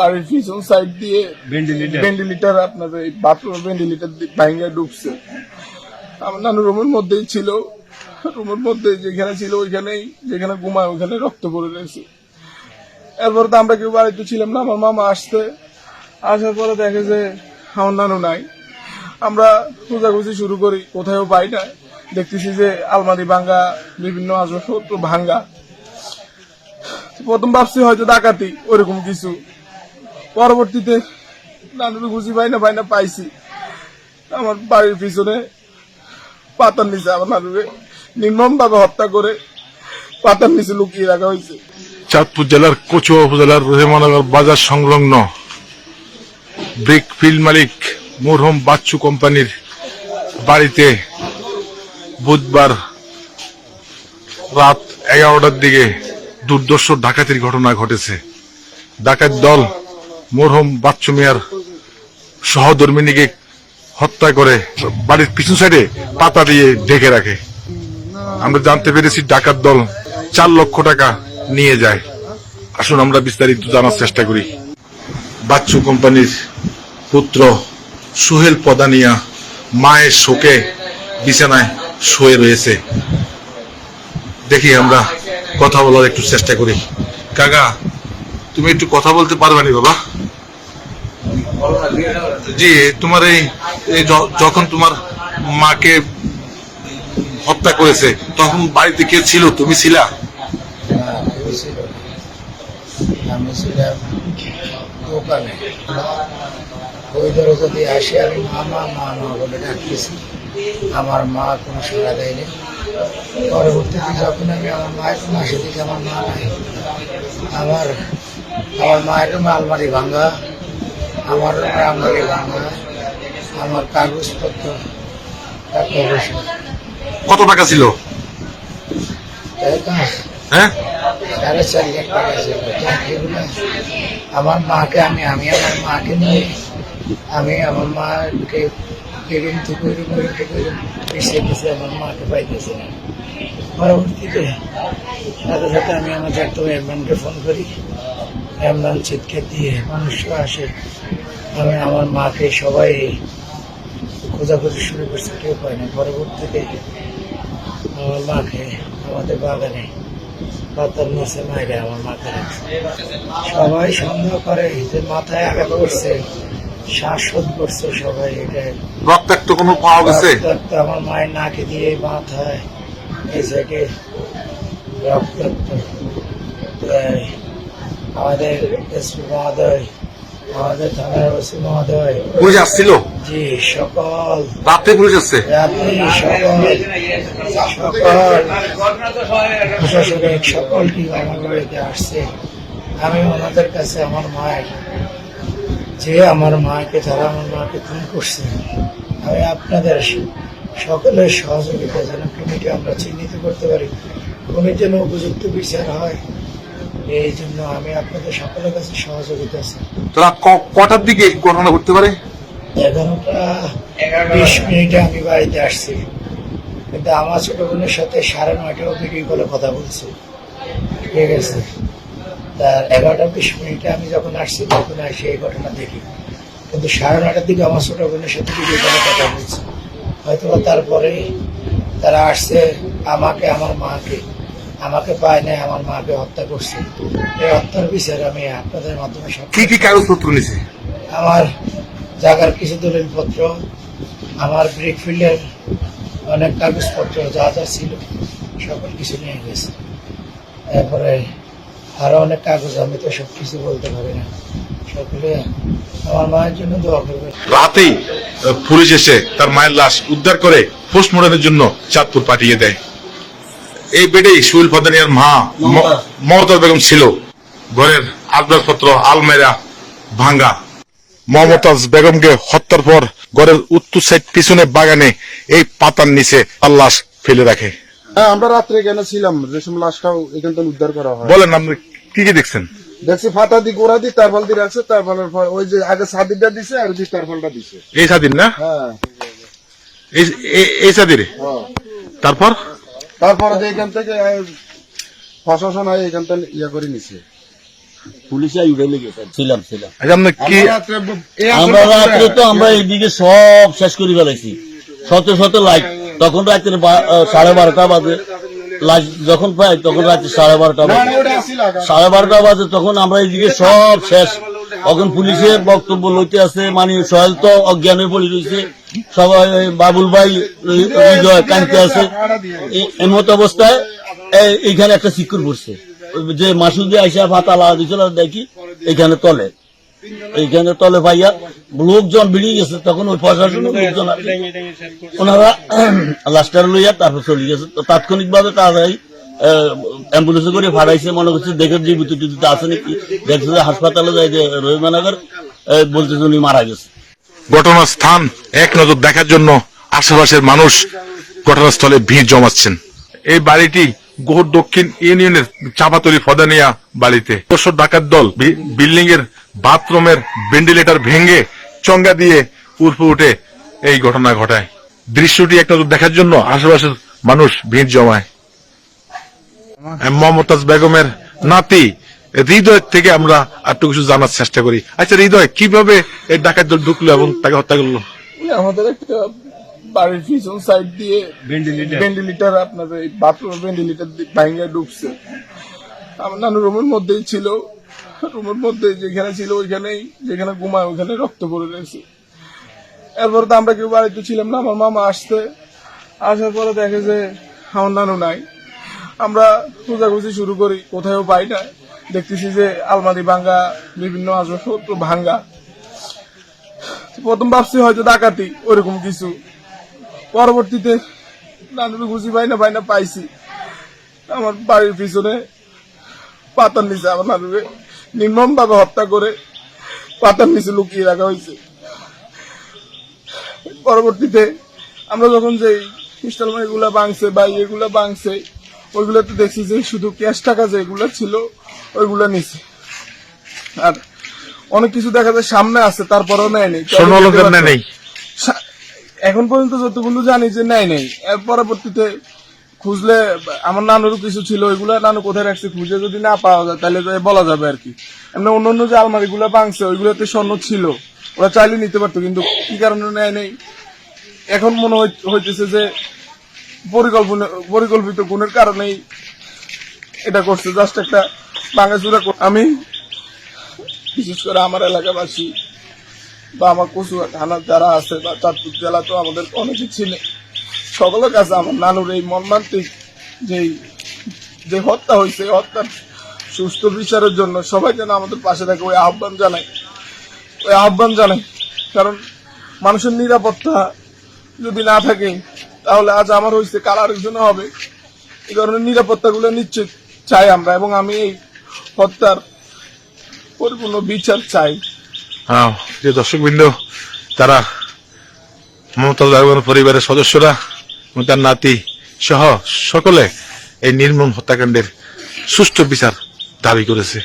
বাড়ির পিছন সাইড দিয়ে ভেন্টিলেটর ভেন্টিলেটার আপনার এই বাথরুমের ভেন্টিলেটার ভাঙ্গা ঢুকছে। আমার নানু রুমের মধ্যেই ছিল। রুমের মধ্যে যেখানে ছিল ওইখানেই যেখানে ঘুমায় ওইখানে রক্ত পড়ে রয়েছে। এরপর তো আমরা কেউ বাড়িতে ছিলাম না আমার মামা আসতে আসার পরে দেখে যে আমার নানু নাই। আমরা খোঁজাখুঁজি শুরু করি কোথাও পাই না। দেখতেছি যে আলমারি ভাঙ্গা বিভিন্ন আসবাবপত্র ভাঙ্গা। প্রথম ভাবছি হয়তো ডাকাতি ওরকম কিছু। পরবর্তীতে নানুর খুশি পাই না পাই না পাইছি। আমার বাড়ির পিছনে পাতার নিচে আমার নানুকে নির্মম ভাবে হত্যা করে পাতার নিচে লুকিয়ে রাখা হয়েছে। চাঁদপুর জেলার কচুয়া উপজেলার রহেমানগর বাজার সংলগ্ন ব্রিক ফিল্ড মালিক মরহুম বাচ্চু কোম্পানির বাড়িতে বুধবার রাত এগারোটার দিকে দুর্দর্শ ডাকাতির ঘটনা ঘটেছে। ডাকাত দল মরহুম বাচ্চু মিয়ার সহধর্মিনীকে হত্যা করে বাড়ির পিছন সাইডে পাতা দিয়ে ঢেকে রাখে। আমরা জানতে পেরেছি ডাকাত দল চার লক্ষ টাকা নিয়ে যায়। আসুন আমরা বিস্তারিত জানার চেষ্টা করি। বাচ্চু কোম্পানির পুত্র সুহেল পদানিয়া মায়ের শোকে বিছানায় শুয়ে রয়েছে। দেখি আমরা কথা বলার একটু চেষ্টা করি। কাকা, তুমি একটু কথা বলতে পারবে নি বাবা? জি, তোমার এই যখন তোমার মাকে হত্যা করেছে, তখন বাড়িতে কে ছিল? তুমি ছিলা? আমি ছিল ছিলাম দোকানে। ওই দরজা দিয়ে আসে, আমি মামা মা মা বলে ডাকতেছি। আমার মা কোনো সাড়া দেয়নি। পরবর্তীতে যখন আমি আমার মায়ের মাসে দিকে আমার মা নাই। আমার আমার মায়ের রুমে আলমারি ভাঙা। আমার রুমে আলমারি ভাঙা আমার কাগজপত্র কত টাকা ছিল? হ্যাঁ? সাড়ে চার লাখ টাকা ছিল। আমার মাকে আমি আমি আমার মাকে নিয়ে আমি আমার মাকে ওই রুম পিছিয়ে পিছিয়ে আমার মাকে পাইতেছি না। পরবর্তীতে সাথে সাথে আমি আমার অ্যাম্বানকে ফোন করি। অ্যাম্বান চিৎকার দিয়ে মানুষ আসে। আমি আমার মাকে সবাই খোঁজাখুঁজি শুরু করছে কেউ পায় না। পরবর্তীতে আমার মাকে আমাদের বাগানে পাতার নিচে মাইরে আমার মাকে সবাই সন্দেহ করে যে মাথায় আঘাত করছে শ্বাসরোধ করছে সবাই। এটা রক্তাক্ত কোনো পাওয়া গেছে? রক্তাক্ত আমার মায়ের নাকে দিয়ে মাথায় সাইডে রক্তাক্ত আমাদের এসপি মহোদয় আমাদের থানার ওসি মহোদয় পুলিশ আসছিল? জি সকল। রাতে পুলিশ আসছে? রাত্রি সকল সকল। প্রশাসনিক সকল টিম আমার বাড়িতে আসছে। আমি ওনাদের কাছে আমার মায়ের যে আমার মাকে তারা আমার মাকে খুন করছে। আমি আপনাদের সকলের সহযোগিতা যেন কমিটি আমরা চিহ্নিত করতে পারি। কমিটি যেন উপযুক্ত বিচার হয়। এই জন্য আমি আপনাদের সকলের কাছে সহযোগিতা আছে তারা ক- কটার দিকে ঘটনা ঘটতে পারে? এগারোটা বিশ মিনিটে আমি বাড়িতে আসছি। কিন্তু আমার ছোট বোনের সাথে সাড়ে নয়টাও ভিডিও কলে কথা বলছি। ঠিক আছে? তার এগারোটা বিশ মিনিটে আমি যখন আসছি তখন আসি এই ঘটনা দেখি। কিন্তু সাড়ে নয়টার দিকে আমার ছোট বোনের সাথে ভিডিও কলে কথা বলছি। হয়তো তারপরে তারা আসছে আমাকে আমার মাকে। আমাকে পায় নাই আমার মাকে হত্যা করছে। এই হত্যার বিচার আমি আপনাদের মাধ্যমে সব কি কি কাগজপত্র নিছে? আমার জায়গার কিছু দলিলপত্র আমার ব্রিক ফিল্ডের অনেক কাগজপত্র যা যা ছিল সকল কিছু নিয়ে গেছে। তারপরে আরও অনেক কাগজ আমি তো সব কিছু বলতে পারি না। সকলে আমার মায়ের জন্য দোয়া করবে রাতেই পুলিশ এসে তার মায়ের লাশ উদ্ধার করে পোস্টমর্টমের জন্য চাঁদপুর পাঠিয়ে দেয়। এই বেডেই সুইল ফাদানিয়ার মা মমতা। বেগম ছিল। ঘরের আসবাবপত্র আলমেরা ভাঙ্গা। মমতাজ বেগমকে হত্যার পর ঘরের উত্তর সাইড পিছনে বাগানে এই পাতার নিচে লাশ ফেলে রাখে। হ্যাঁ আমরা রাত্রে এখানে ছিলাম। রেশম লাশটাও এখান থেকে উদ্ধার করা হয়। বলেন আপনি কি কি দেখছেন? দেখছি ফাতা দি গোড়া দি তারফল দিয়ে রাখছে তারফলের পর ওই যে আগে সাদিরটা দিছে আর ওই তারফলটা দিছে। এই স্বাধীন না? হ্যাঁ। এই- এই- এই হ্যাঁ। তারপর? তারপরে যে এখান থেকে প্রশাসন আয় এখান থেকে ইয়ে করে নিছে। পুলিশে উঠে লেগেছে ছিলাম ছিলাম। আচ্ছা কি আমরা রাত্রে তো আমরা এইদিকে সব শেষ করে ফেলাইছি। শত শত লাইট তখন রাত্রে সাড়ে বারোটা বাজে। লাইট যখন পাই তখন রাত্রে সাড়ে বারোটা বাজে। সাড়ে বারোটা বাজে তখন আমরা এইদিকে সব শেষ। তখন পুলিশের বক্তব্য লইতে আছে মানে সোহেল তো অজ্ঞান হয়ে পড়ে রয়েছে। সবাই বাবুল ভাই হৃদয় কানতে আছে। এমত অবস্থায় এই- এইখানে একটা সিকুর পড়ছে। যে মাসুদি আইসা ফাতা লাগা দিয়েছিল দেখি এখানে তলে। এইখানে তলে পাইয়া লোকজন বেরিয়ে গেছে, তখন ওই প্রশাসনের লোকজন ওনারা লাস্টার লইয়া তারপর চলে গেছে। তাৎক্ষণিক ভাবে তারাই অ্যাম্বুলেন্সে করে ফাড়াইছে মনে করছে দেখে জীবিত টিবিত আছে নাকি। দেখছে যে হাসপাতালে যাই যে রহিমানগর বলতেছে উনি মারা গেছে। ঘটনার স্থান এক নজর দেখার জন্য আশেপাশের মানুষ ঘটনাস্থলে ভিড় জমাচ্ছেন। এই বাড়িটি গোহর দক্ষিণ ইউনিয়নের চাপাতলি ফদানিয়া বাড়িতে। দর্শক ডাকাত দল বিল্ডিং এর বাথরুমের ভেন্টিলেটর ভেঙে চঙ্গা দিয়ে উর্ফে উঠে এই ঘটনা ঘটায়। দৃশ্যটি এক নজর দেখার জন্য আশেপাশের মানুষ ভিড় জমায়। মমতাজ বেগমের নাতি। হৃদয় থেকে আমরা একটু কিছু জানার চেষ্টা করি। আচ্ছা হৃদয় কীভাবে এই ডাকাত দল ঢুকলো এবং তাকে হত্যা করল? আমাদের একটা বাড়ির পিছন সাইড দিয়ে ভেন্টিলিটার আপনার এই বাথরুমের ভেন্টিলিটার ভাঙ্গা ঢুকছে। আমার নানু রুমের মধ্যেই ছিল। রুমের মধ্যে যেখানে ছিল ওইখানেই যেখানে ঘুমায় ওইখানে রক্ত পড়ে রয়েছে। এরপর তো আমরা কেউ বাড়িতে ছিলাম না আমার মামা আসতে আসার পরে দেখে যে আমার নানু নাই। আমরা খোঁজাখুঁজি শুরু করি কোথাও পাই না। দেখতেছি যে আলমারি ভাঙ্গা বিভিন্ন আসবাবপত্র ভাঙ্গা প্রথম ভাবছি হয়তো ডাকাতি, ওরকম কিছু। পরবর্তীতে নানুর খুঁজি পাই না পাই না, পাইছি। আমার বাড়ির পিছনে পাতার নিচে আমার নানুকে নির্মম ভাবে হত্যা করে পাতার নিচে লুকিয়ে রাখা হয়েছে। পরবর্তীতে আমরা যখন যে ইনস্টলমেন্ট এগুলা ভাঙছে বা এগুলা ভাঙছে ওইগুলোতে দেখছি যে শুধু ক্যাশ টাকা যেগুলো ছিল ওইগুলো নিছে। আর অনেক কিছু দেখা যায় সামনে আছে তারপরেও নেয় নেই। নেই। এখন পর্যন্ত যতগুলো জানি যে নেয় নেই এর পরবর্তীতে খুঁজলে আমার নানুরও কিছু ছিল ওইগুলো নানু কোথায় রাখছে খুঁজে যদি না পাওয়া যায় তাহলে তো বলা যাবে আর কি। এমনি অন্য অন্য যে আলমারি গুলো ভাঙছে ওইগুলোতে স্বর্ণ ছিল ওরা চাইলে নিতে পারতো কিন্তু কি কারণে নেয় নেই? এখন মনে হই- হইতেছে যে পরিকল্পনা, পরিকল্পিত গুণের কারণেই এটা করছে। জাস্ট একটা ভাঙাচুরা আমি, বিশেষ করে আমার এলাকাবাসী বা আমার কচুয়া থানার যারা আছে বা চাঁদপুর জেলা তো আমাদের অনেকে ছিলেন সকলের কাছে আমার নানুর এই মর্মান্তিক যেই, যে হত্যা হয়েছে হত্যার সুস্থ বিচারের জন্য সবাই যেন আমাদের পাশে থাকে, ওই আহ্বান জানায় ওই আহ্বান জানায় কারণ মানুষের নিরাপত্তা যদি না থাকে তাহলে আজ আমার হয়েছে কাল আরেকজনে হবে? এই ধরনের নিরাপত্তাগুলো নিশ্চিত চাই আমরা এবং আমি এই হত্যার পরিপূর্ণ বিচার চাই। আহ, যে দর্শকবৃন্দ তারা বেগমের পরিবারের সদস্যরা এবং তার নাতি সহ সকলে এই নির্মম হত্যাকাণ্ডের সুষ্ঠু বিচার দাবি করেছে।